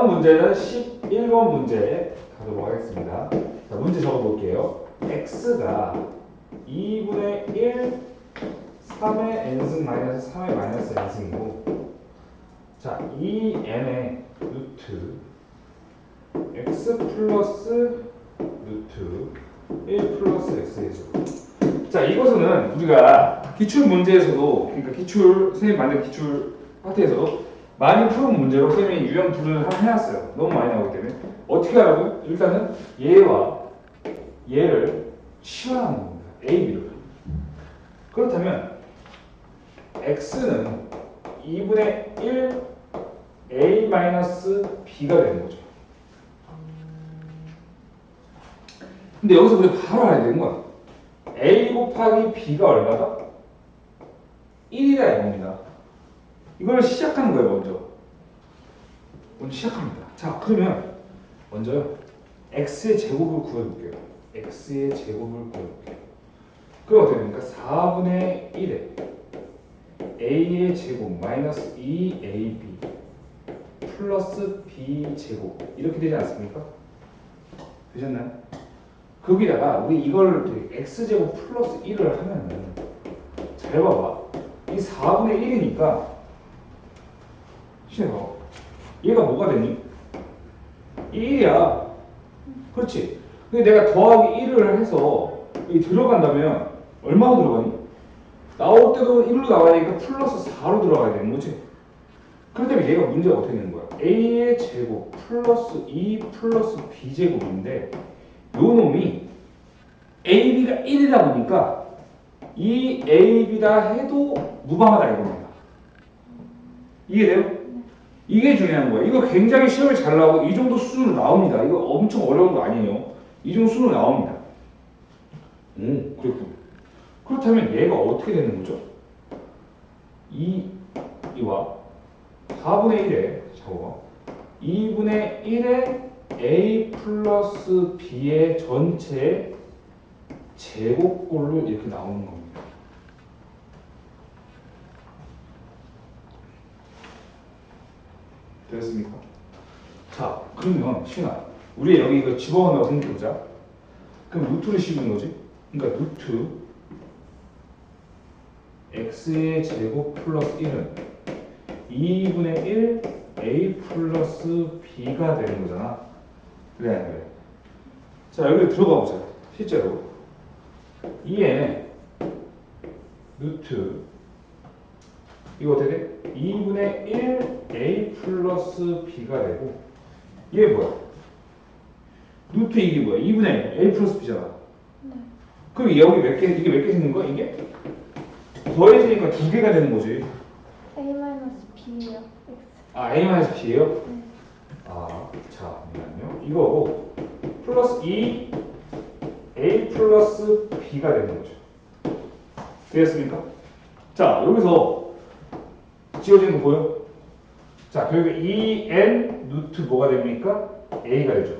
다음 문제는 11번 문제 가도록 하겠습니다. 자, 문제 적어볼게요. x가 2분의 1, 3의 n승 마이너스 3의 마이너스 n승이고 자, 이 n의 루트 x 플러스 루트 1 플러스 제곱 자, 이것은 우리가 기출 문제에서도 그러니까 기출 선생님 만든 기출 파트에서도 많이 푸는 문제로 선생님이 유형 분류를 해놨어요. 너무 많이 나오기 때문에 어떻게 하라고요? 일단은 얘와 얘를 치환하는 겁니다. A, B를. 그렇다면 x는 2분의 1 a 마이너스 b가 되는 거죠. 근데 여기서 우리 바로 알아야 되는 건 a 곱하기 b가 얼마다? 1이다 이겁니다. 이걸 시작하는 거예요, 먼저. 먼저 시작합니다. 자, 그러면 먼저요. x의 제곱을 구해볼게요. x의 제곱을 구해볼게요. 그럼 어떻게 됩니까? 4분의 1에 a의 제곱 마이너스 2ab 플러스 b 제곱 이렇게 되지 않습니까? 되셨나요? 거기다가 우리 이걸 x 제곱 플러스 1을 하면은 잘 봐봐. 이 4분의 1이니까 신혜가 얘가 뭐가 되니? 1이야. 그렇지. 근데 내가 더하기 1을 해서 이 들어간다면 얼마로 들어가니? 나올 때도 1로 나와야 되니까 플러스 4로 들어가야 되는 거지. 그렇다면 얘가 문제가 어떻게 되는 거야? a의 제곱 플러스 2 플러스 b 제곱인데 요 놈이 ab가 1이다 보니까 이 ab다 해도 무방하다 이겁니다. 이해돼요? 이게 중요한 거예요. 이거 굉장히 시험에 잘 나오고 이 정도 수준으로 나옵니다. 이거 엄청 어려운 거 아니에요. 이 정도 수준으로 나옵니다. 오, 그렇군. 그렇다면 얘가 어떻게 되는 거죠? 이, 이와 4분의 1에, 저거, 2분의 1에 a 플러스 b의 전체 제곱꼴로 이렇게 나오는 겁니다. 되었습니까? 자, 그러면 신아, 우리 여기 이거 집어넣는다고 생각해보자. 그럼 루트를 씌우는 거지? 그러니까 루트 x의 제곱 플러스 1은 2분의 1 a 플러스 b가 되는 거잖아. 그래, 안 그래? 자, 여기 들어가 보자. 실제로. 이에 루트 이거 어떻게 돼? 2분의 1 a 플러스 b가 되고 얘 뭐야? 루트 이게 뭐야? 2분의 1 a 플러스 b잖아. 그럼 여기 몇 개, 이게 몇 개 생긴 거야? 이게? 더해지니까 두 개가 되는 거지. A 마이너스 B예요. 아, a 마이너스 b예요? 네. 아, 자, 잠깐만요. 이거고 플러스 2 a 플러스 b가 되는 거죠. 되겠습니까? 자, 여기서 지워지는 거 보여? 자, 결국 2n 루트 뭐가 됩니까? a가 되죠.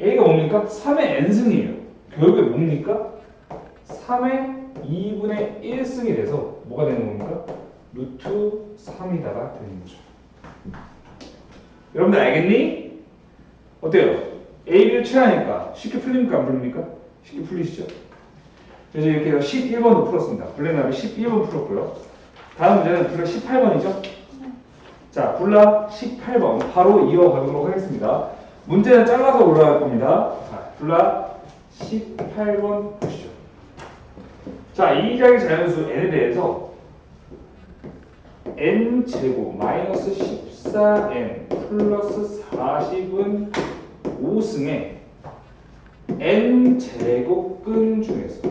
a가 뭡니까? 3의 n승이에요. 결국에 뭡니까? 3의 2분의 1승이 돼서 뭐가 되는 겁니까? 루트 3이다가 되는 거죠. 여러분들 알겠니? 어때요? A, B를 취하니까 쉽게 풀립니까? 안 풀립니까? 쉽게 풀리시죠? 그래서 이렇게 해서 11번도 풀었습니다. 블랙나비 11번 풀었고요. 다음 문제는 블랙 18번이죠? 자, 블락 18번 바로 이어가도록 하겠습니다. 문제는 잘라서 올라갈 겁니다. 자, 블락 18번 보시죠. 자, 이자의 자연수 n에 대해서 n 제곱 마이너스 14n 플러스 40은 5승에 n 제곱근 중에서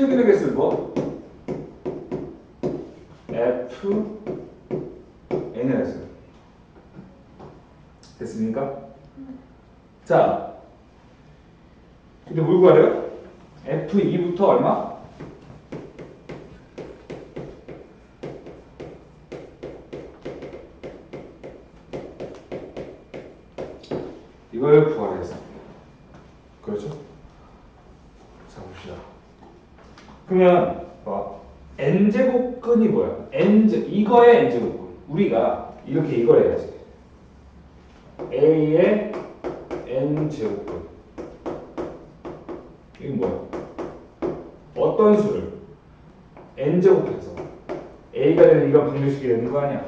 실근에게 쓸거 f 했어요. 됐습니까? 자, 근데 뭘 구하래요? f2부터 얼마? 이걸 했어. 그렇죠? 자 봅시다. 그러면 봐. n제곱근이 뭐야? n 제 이거의 n 제곱분 우리가 이렇게 이걸 해야지 a의 n 제곱분 이게 뭐야? 어떤 수를 n 제곱해서 a가 되는 이런 방정식이 되는 거 아니야?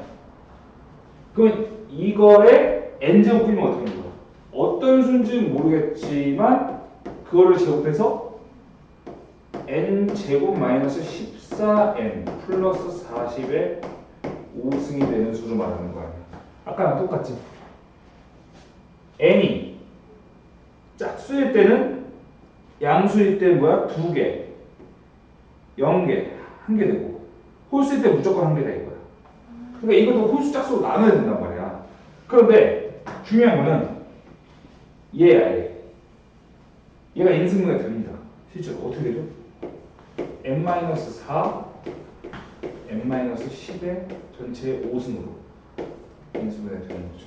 그러면 이거의 n 제곱이면 어떻게 되는 거야? 어떤 수인지는 모르겠지만 그거를 제곱해서 n 제곱 마이너스 14n 플러스 40의 5승이 되는 수를 말하는 거 아니야? 아까랑 똑같지? n이 짝수일 때는 양수일 때는 뭐야? 두 개, 0개, 한 개 되고 홀수일 때 무조건 한 개다 이거야. 그러니까 이것도 홀수 짝수로 나눠야 된단 말이야. 그런데 중요한 거는 얘야 얘. 얘가 인승분해 됩니다. 실제로 어떻게 되죠? N-4 n-10의 전체 5승으로 인수분해 되는 거죠.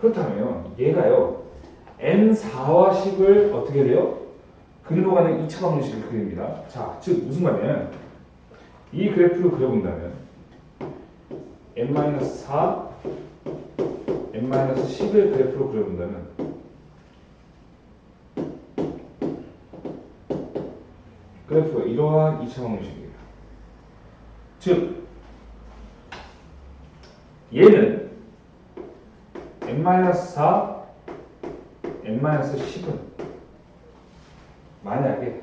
그렇다면 얘가요 n4와 10을 어떻게 돼요? 근으로 가는 2차 방정식을 그립니다. 자, 즉 무슨 말이냐면 이 그래프를 그려본다면 n-4 n-10을 그래프로 그려본다면 그래프가 이러한 2차 방정식이에요. 즉 얘는 n-4 n-10은 만약에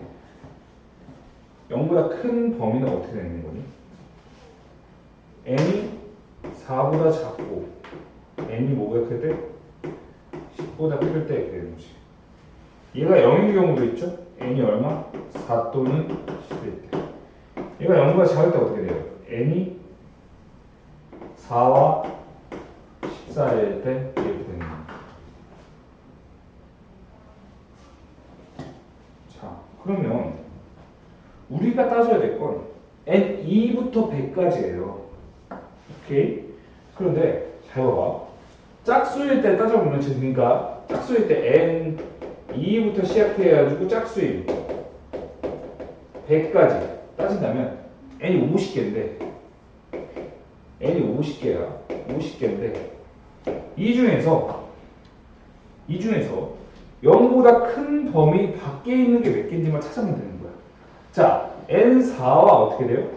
0보다 큰 범위는 어떻게 되는 거니? n이 4보다 작고 n이 뭐보다 클 때? 10보다 클 때 되는 거지. 얘가 0인 경우도 있죠? N이 얼마? 4 또는 10일 때. 얘가 0보다 작을 때 어떻게 돼요? n이 4와 14일 때 이렇게 되는 거예요. 자, 그러면 우리가 따져야 될 건 n2부터 100까지예요. 오케이? 그런데 잘 봐봐. 짝수일 때 따져보면 그러니까 짝수일 때 n2부터 시작해가지고 짝수일 100까지 따진다면 n이 50개인데 n이 50개야. 50개인데 이 중에서 이 중에서 0보다 큰 범위 밖에 있는 게 몇 개인지만 찾아보면 되는 거야. 자, n4와 어떻게 돼요?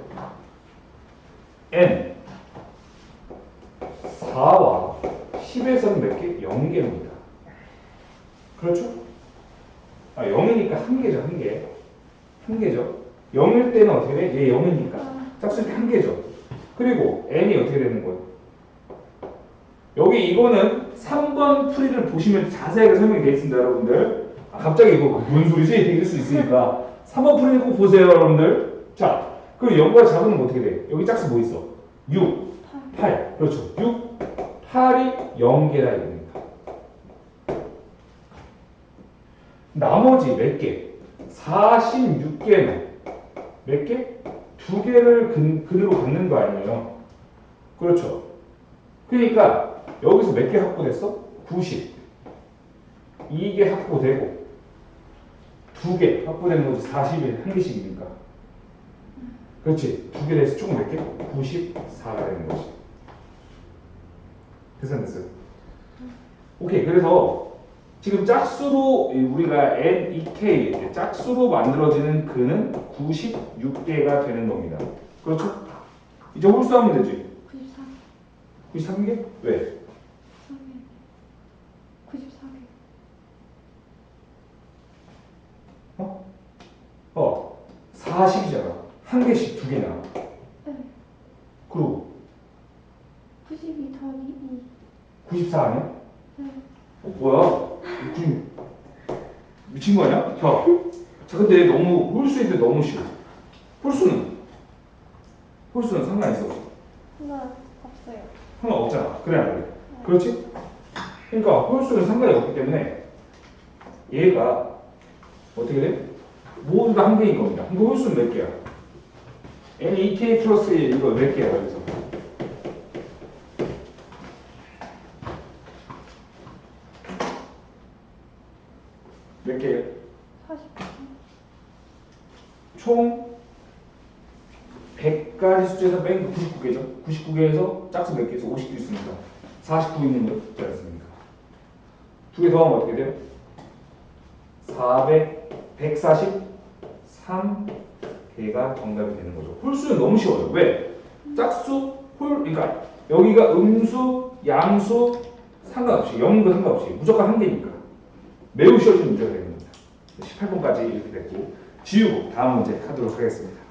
n 4와 10에서는 몇 개? 0개입니다. 그렇죠? 아, 0이니까 한 개죠, 한 개. 한 개죠. 0일 때는 어떻게 돼? 얘 0이니까. 짝수일 때한 개죠. 그리고 n이 어떻게 되는 거예요? 여기 이거는 3번 풀이를 보시면 자세하게 설명이 되어 있습니다, 여러분들. 아, 갑자기 이거 뭔 소리지? 이럴 수 있으니까. 3번 풀이는 꼭 보세요, 여러분들. 자, 그럼 0보다 작은 건 어떻게 돼? 여기 짝수 뭐 있어? 6, 8. 그렇죠. 6, 8이 0개라 이겁니다. 나머지 몇 개? 46개는 몇 개? 두 개를 근, 근으로 갖는 거 아니에요? 그렇죠. 그러니까 여기서 몇 개 확보됐어? 90. 이게 확보되고 두 개 확보되는 거지 40에 한 개씩이니까. 그렇지. 두 개 돼서 총 몇 개? 94가 되는 거지. 됐어, 됐어. 오케이. 그래서 지금 짝수로 우리가 n, e, k 짝수로 만들어지는 근은 96개가 되는 겁니다. 그렇죠? 이제 홀수하면 되지. 94. 93개? 왜? 94개. 어? 어. 40이잖아. 한 개씩 두 개나. 네. 그리고 92 더하기 94 아니야? 2. 네. 어, 뭐야? 미친, 미친 거 아니야? 자, 자, 근데 너무, 홀수인데 너무 쉬워. 홀수는? 홀수는 상관 있어. 없어? 하나 없어요. 상관 없잖아. 그래, 안 그래? 그렇지? 그러니까 홀수는 상관이 없기 때문에 얘가 어떻게 돼? 모두 다 한 개인 겁니다. 그럼 홀수는 몇 개야? n e k 플러스 1 이거 몇 개야, 여기서? 몇 개예요? 40. 총 100가지 맨 99개죠. 99개에서 짝수 몇 개에서 50개 있습니다. 49 있는 거 있지 않습니까? 두 개 더하면 어떻게 돼요? 400, 143개가 정답이 되는 거죠. 홀수는 너무 쉬워요. 왜? 짝수, 홀, 그러니까 여기가 음수, 양수 상관없이, 영도 상관없이 무조건 한 개니까 매우 쉬워진 문제가 겁니다. 18번까지 이렇게 됐고 지우고 다음 문제 하도록 하겠습니다.